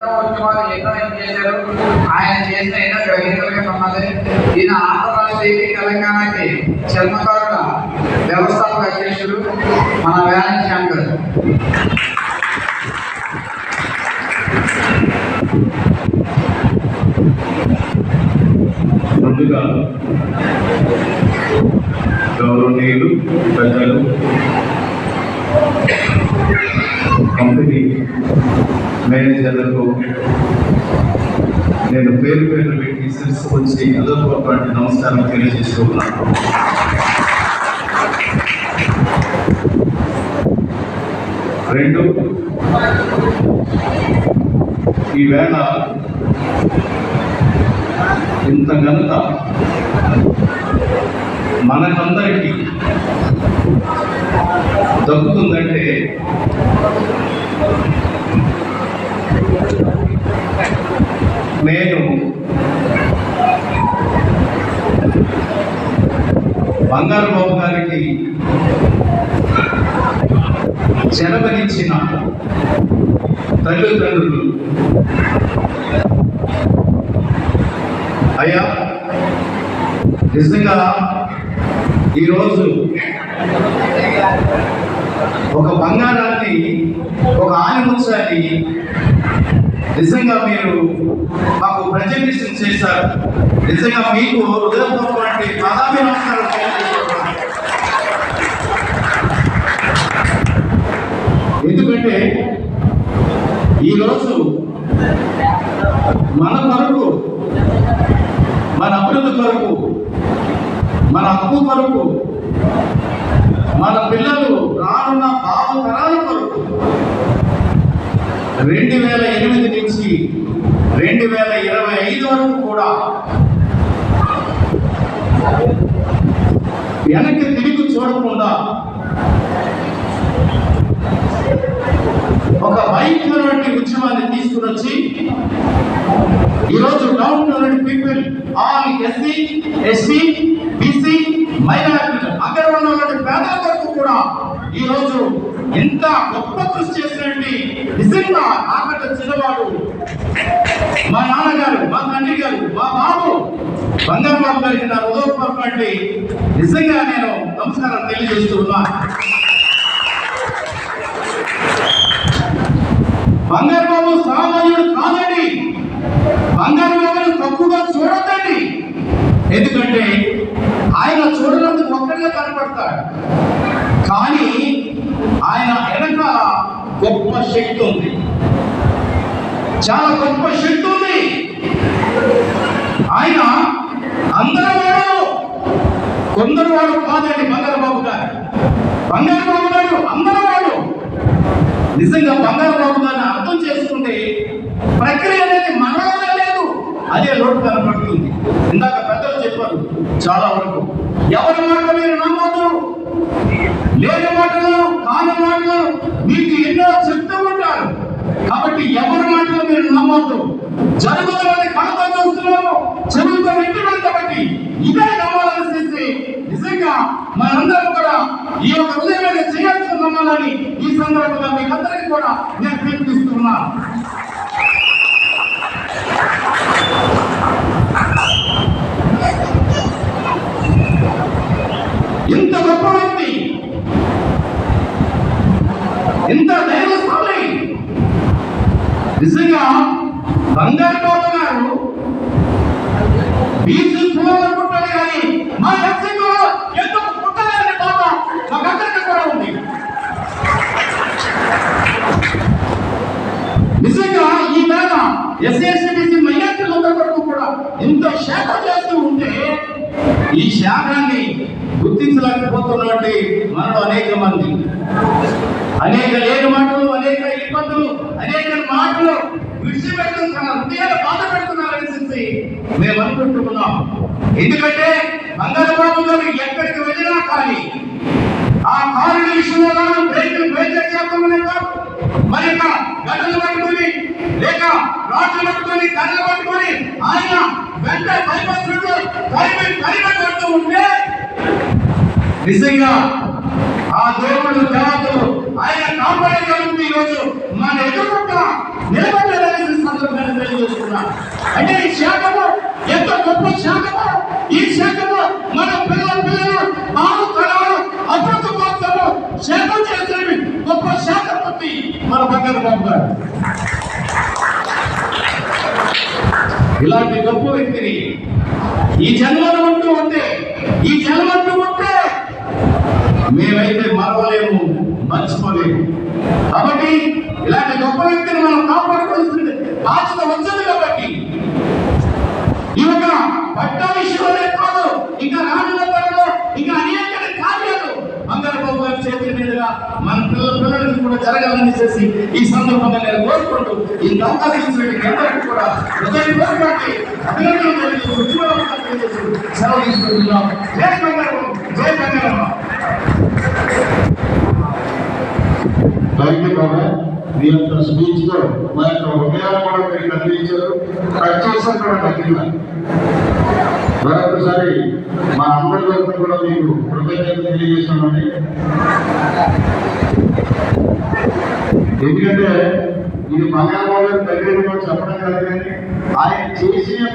ఎన్నో ఏం చేశారు? ఆయన చేసిన ఎన్నో గ్రహీతలుగా ఉన్నది ఈయన ఆంధ్ర తెలంగాణకి చర్మకారుల వ్యవస్థాపక అధ్యక్షుడు మన వ్యాన్ శంకర్ ముందుగా గౌరవనీయులు ప్రజలు కంపెనీ మేనేజర్లకు నేను పేరు పేరు పెట్టి శిరస్సు వచ్చి అదొకటి నమస్కారం తెలియజేసుకున్నాను రెండు ఈవేళ ఇంత ఘనత మనకందరికీ దక్కుతుందంటే నేను బంగారు బాబు గారికి చెరవనిచ్చిన తల్లిదండ్రులు. అయ్యా నిజంగా ఈరోజు ఒక బంగారాన్ని ఒక ఆనిముత్యాన్ని నిజంగా మీరు మాకు ప్రజెంటేషన్ చేశారు. నిజంగా మీకు హృదయపూర్వకమైన ప్రధాన నమస్కారం ఎందుకంటే ఈరోజు మన కొరకు మన అభివృద్ధి కొరకు మన హక్కు కొరకు మన పిల్లల రెండు వేల ఎనిమిది నుంచి రెండు వేల ఇరవై ఐదు వరకు కూడా వెనక్కి తిరిగి చూడకుండా ఒక భయంకరమైన ఉద్యమాన్ని తీసుకుని వచ్చి ఈరోజు downtown people all SC ST BC minority అక్కడ ఉన్న పేదల వరకు కూడా ఈరోజు ఎంత గొప్ప కృషి చేసినటువంటి నిజంగా నాకంటే చిన్నవాడు మా నాన్నగారు మా తండ్రి గారు మా బాబు బంగారు బాబు గారికి నా హృదయపూర్వకమైన నిజంగా నేను నమస్కారం తెలియజేస్తూ బంగారు బాబు సామాన్యుడు కాదండి. బంగారు బాబును తక్కువగా చూడొద్దండి. ఎందుకంటే ఆయన చూడడానికి ఒక్కడిగా కనపడతాడు. కానీ ఆయన వెనక గొప్ప శక్తి ఉంది. చాలా గొప్ప శక్తి ఉంది. ఆయన అందరూ వాడు కొందరు వాడు కాదండి బంగారు బాబు గారు. బంగారు బాబు గారు అందరూ వాడు నిజంగా బంగారు బాబు గారిని అర్థం చేసుకుంటే ప్రక్రియ అనేది మనలోనే లేదు అదే లోటు కనపడుతుంది. ఇందాక పెద్దలు చెప్పారు చాలా వరకు. ఎవరి మాట మీరు నమ్మొద్దు. లేని మాటలు కాని మాటలు మీకు ఎన్నో చెప్తూ ఉంటారు. కాబట్టి ఎవరి మాటలు మీరు నమ్మొద్దు. జరుగుతున్నది కళతో చూస్తున్నాము. చెవులతో వింటున్నాం కాబట్టి ఇదే నమ్మాలని చేసి నిజంగా మనందరం కూడా ఈ యొక్క ఉదయం చేయాల్సిన నమ్మాలని ఈ సందర్భంగా మీకందరికీ కూడా నేను పిలుపునిస్తున్నాను ఇంత గొప్ప వ్యక్తి ఇంత ధైర్యశాలి నిజంగా బంగారు బాబు గారు బీసీ కులాలు కానీ మా ఎస్సీలో ఎందుకు పుట్టలేని బాధ మాకందరికీ కూడా ఉంది. నిజంగా ఈ వేళ ఎస్ఎస్బిసి మైనార్టీలందరి వరకు కూడా ఎంతో శాఖ చేస్తూ ఉంటే ఈ శాఖాన్ని గుర్తించలేకపోతున్నటువంటి మనలో అనేక మంది. అనేక లేని మాటలు అనేక ఇబ్బందులు అనేక మాటలు విడిచిపెడుతున్నారు హృదయాలు బాధ పెడుతున్నారు అనేసి మేము అనుకుంటున్నాం. ఎందుకంటే బంగారబాబు గారు ఎక్కడికి వెళ్ళినా కానీ ఆ కారుల విషయంలో కానీ బ్రేకులు బ్రేక్ చేస్తామనే కాదు. మరి ఇక గడ్డలు పట్టుకొని లేక రాట్లు పట్టుకొని కర్రలు పట్టుకొని ఆయన వెంట బైపాస్ రోడ్డు కలిపి కలిపి ఉంటే నిజంగా ఆ దేవుడు దేవతలు ఆయన కాపాడగలిగింది ఈరోజు మన ఎదుర్కొంట నిలబడలేదని సందర్భాన్ని తెలియజేస్తున్నా. అంటే ఈ శాఖలో ఎంత గొప్ప శాఖలో ఈ శాఖలో మన పిల్లల పిల్లలు ఆరు తరాలు అభివృద్ధి కోసము శాఖం చేసేవి గొప్ప శాఖ పత్తి మన దగ్గర పంపారు ఇలాంటి గొప్ప వ్యక్తిని ఈ జన్మలో ఉంటూ ఉంటే మేమైతే మరవలేము మర్చిపోలేము. కాబట్టి ఇలాంటి గొప్ప వ్యక్తిని మనం కాపాడుకోవాల్సింది. బాధ్యత వచ్చింది కాబట్టి. ఈ యొక్క పట్ట విషయంలో కాదు ఇంకా రాజుల తరంలో ఇంకా అనేక కార్యాలు. బంగారబాబు గారి చేతుల మీదుగా మన పిల్లల పిల్లలకి కూడా జరగాలని చేసి ఈ సందర్భంగా నేను కోరుకుంటూ ఈ అవకాశం ఇచ్చినటువంటి కూడా హృదయపూర్వకమైన అభినందనలు తెలియజేస్తూ, శుభాకాంక్షలు తెలియజేస్తూ సెలవు తీసుకుంటున్నాం. జై బంగారబాబు జై బంగారమ్మ థ్యాంక్ యూ మీ యొక్క స్పీచ్లో మా యొక్క హృదయాలు కూడా మీరు అందించారు ప్రత్యక్షం కూడా తగ్గిన మరొకసారి మా అందరి తరఫున కూడా మీకు కృతజ్ఞతలు తెలియజేస్తున్నామండి. ఎందుకంటే ఇది బంగారు దగ్గర చెప్పడం కాదు కానీ ఆయన చేసిన